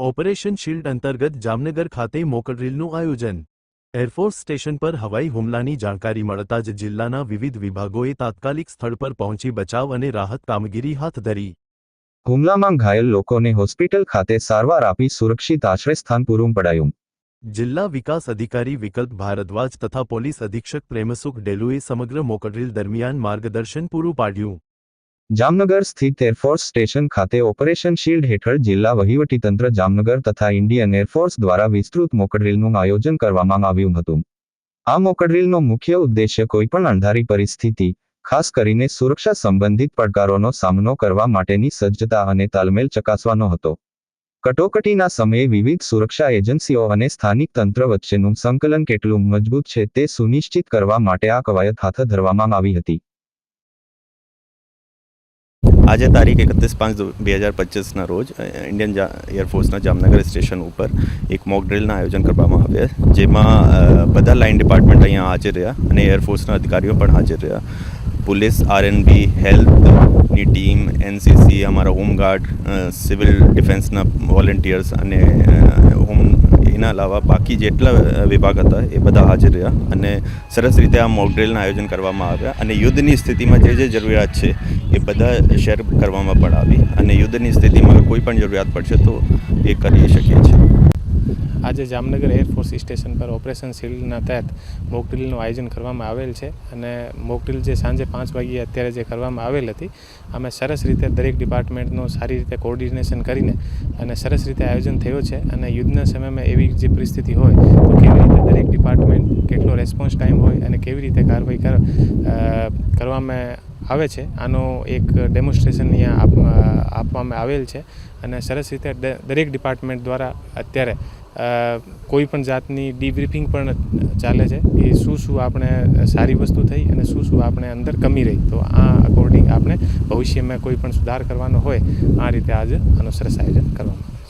Operation shield અંતર્ગત જામનગર ખાતે મોકડ્રીલનું આયોજન. એરફોર્સ સ્ટેશન પર હવાઈ હુમલાની જાણકારી મળતા જ જિલ્લાના વિવિધ વિભાગોએ તાત્કાલિક સ્થળ પર પહોંચી બચાવ અને રાહત કામગીરી હાથ ધરી. હુમલામાં ઘાયલ લોકોને હોસ્પિટલ ખાતે સારવાર આપી સુરક્ષિત આશ્રયસ્થાન પૂરું પડાયું. જિલ્લા વિકાસ અધિકારી વિકલ્પ ભારદ્વાજ તથા પોલીસ અધિક્ષક પ્રેમસુખ ડેલુએ સમગ્ર મોકડ્રીલ દરમિયાન માર્ગદર્શન પૂરું પાડ્યું. જામનગર સ્થિત એરફોર્સ સ્ટેશન ખાતે ઓપરેશન શિલ્ડ હેઠળ જિલ્લા વહીવટીતંત્ર જામનગર તથા ઇન્ડિયન એરફોર્સ દ્વારા વિસ્તૃત મોકડ્રીલનું આયોજન કરવામાં આવ્યું હતું. આ મોકડ્રીલનો મુખ્ય ઉદ્દેશ્ય કોઈપણ અણધારી પરિસ્થિતિ, ખાસ કરીને સુરક્ષા સંબંધિત પડકારોનો સામનો કરવા માટેની સજ્જતા અને તાલમેલ ચકાસવાનો હતો. કટોકટીના સમયે વિવિધ સુરક્ષા એજન્સીઓ અને સ્થાનિક તંત્ર વચ્ચેનું સંકલન કેટલું મજબૂત છે તે સુનિશ્ચિત કરવા માટે આ કવાયત હાથ ધરવામાં આવી હતી. આજે તારીખ એકત્રીસ પાંચ બે હજાર પચીસના રોજ ઇન્ડિયન એરફોર્સના જામનગર સ્ટેશન ઉપર એક મોક ડ્રિલના આયોજન કરવામાં આવ્યા જેમાં બધા લાઇન ડિપાર્ટમેન્ટ અહીંયા હાજર રહ્યા અને એરફોર્સના અધિકારીઓ પણ હાજર રહ્યા. પોલીસ, આરએનબી, હેલ્થની ટીમ, એનસીસી, અમારા હોમગાર્ડ સિવિલ ડિફેન્સના વોલેન્ટિયર્સ અને હોમ એના અલાવા બાકી જેટલા વિભાગ હતા એ બધા હાજર રહ્યા અને સરસ રીતે આ મોકડ્રિલના આયોજન કરવામાં આવ્યા અને યુદ્ધની સ્થિતિમાં જે જે જરૂરિયાત છે એ બધા શેર કરવામાં પણ આવી અને યુદ્ધની સ્થિતિમાં કોઈ પણ જરૂરિયાત પડશે તો એ કરી શકીએ છીએ. આજે જામનગર એરફોર્સ સ્ટેશન પર ઓપરેશન શિલ્ડના તહેત મોકડ્રીલનું આયોજન કરવામાં આવેલ છે અને મોકડ્રીલ જે સાંજે પાંચ વાગ્યે અત્યારે જે કરવામાં આવેલ હતી અમે સરસ રીતે દરેક ડિપાર્ટમેન્ટનું સારી રીતે કોર્ડિનેશન કરીને અને સરસ રીતે આયોજન થયું છે અને યુદ્ધના સમયમાં એવી જે પરિસ્થિતિ હોય, તો કેવી રીતે દરેક ડિપાર્ટમેન્ટ કેટલો રેસ્પોન્સ ટાઈમ હોય અને કેવી રીતે કાર્યવાહી કરવામાં આવે છે. આનો એક ડેમોન્સ્ટ્રેશન અહીંયા આપ- આપવામાં આવેલ છે અને સરસ રીતે દરેક ડિપાર્ટમેન્ટ દ્વારા અત્યારે કોઈ પણ જાતની ડીબ્રીફિંગ પણ ચાલે છે. કે શું શું આપણે સારી વસ્તુ થઈ અને શું શું આપણે અંદર કમી રહી. તો આ અકોર્ડિંગ આપણે ભવિષ્યમાં કોઈ પણ સુધાર કરવાનો હોય, આ રીતે આજે આનું સરસ આયોજન કરવામાં